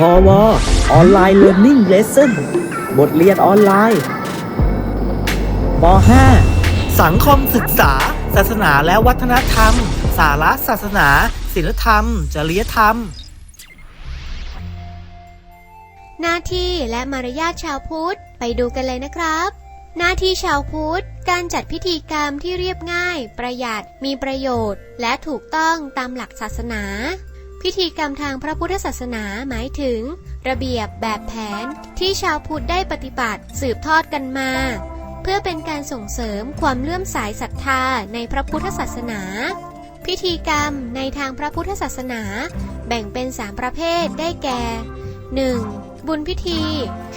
พอวออนไลน์เรียน i ิ g เลสเซ่นบทเรียนออนไลน์ป .5 สังคมศึกษา ศาสนาและวัฒนธรรม สาระศาสนา ศิลธรรม จริยธรรม หน้าที่และมารยาทชาวพุทธไปดูกันเลยนะครับ หน้าที่ชาวพุทธ การจัดพิธีกรรมที่เรียบง่าย ประหยัด มีประโยชน์ และถูกต้องตามหลักศาสนา พิธีกรรมทางพระพุทธศาสนาหมายถึง ระเบียบแบบแผนที่ชาวพุทธได้ปฏิบัติสืบทอดกันมา เพื่อเป็นการส่งเสริมความเลื่อมใสศรัทธาในพระพุทธศาสนา พิธีกรรมในทางพระพุทธศาสนา แบ่งเป็นสามประเภทได้แก่ 1. บุญพิธี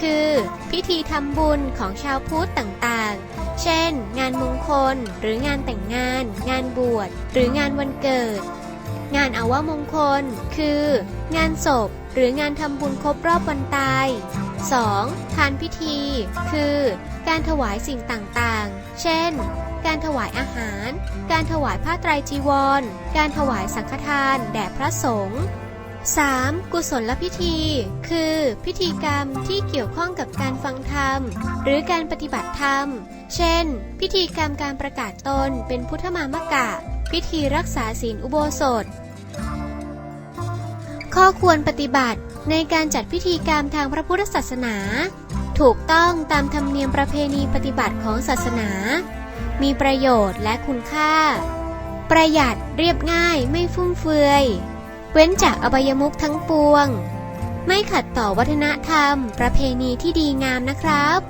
คือ พิธีทำบุญของชาวพุทธต่างๆ เช่น งานมงคล หรืองานแต่งงาน งานบวช หรืองานวันเกิด งานอาวมงคล คือ งานศพ หรืองานทำบุญครบรอบวันตาย 2. ทานพิธี คือ การถวายสิ่งต่างๆ เช่น การถวายอาหาร การถวายผ้าไตรจีวร การถวายสังฆทานแด่พระสงฆ์ 3. กุศลพิธี คือ พิธีกรรมที่เกี่ยวข้องกับการฟังธรรม หรือการปฏิบัติธรรม เช่น พิธีกรรมการประกาศตนเป็นพุทธมามกะ พิธีรักษาศีลอุโบสถ ข้อควรปฏิบัติในการจัดพิธีกรรมทางพระพุทธศาสนา ถูกต้องตามธรรมเนียมประเพณีปฏิบัติของศาสนา มีประโยชน์และคุณค่า ประหยัดเรียบง่ายไม่ฟุ่มเฟือย เว้นจากอบายมุขทั้งปวง ไม่ขัดต่อวัฒนธรรม ประเพณีที่ดีงามนะครับ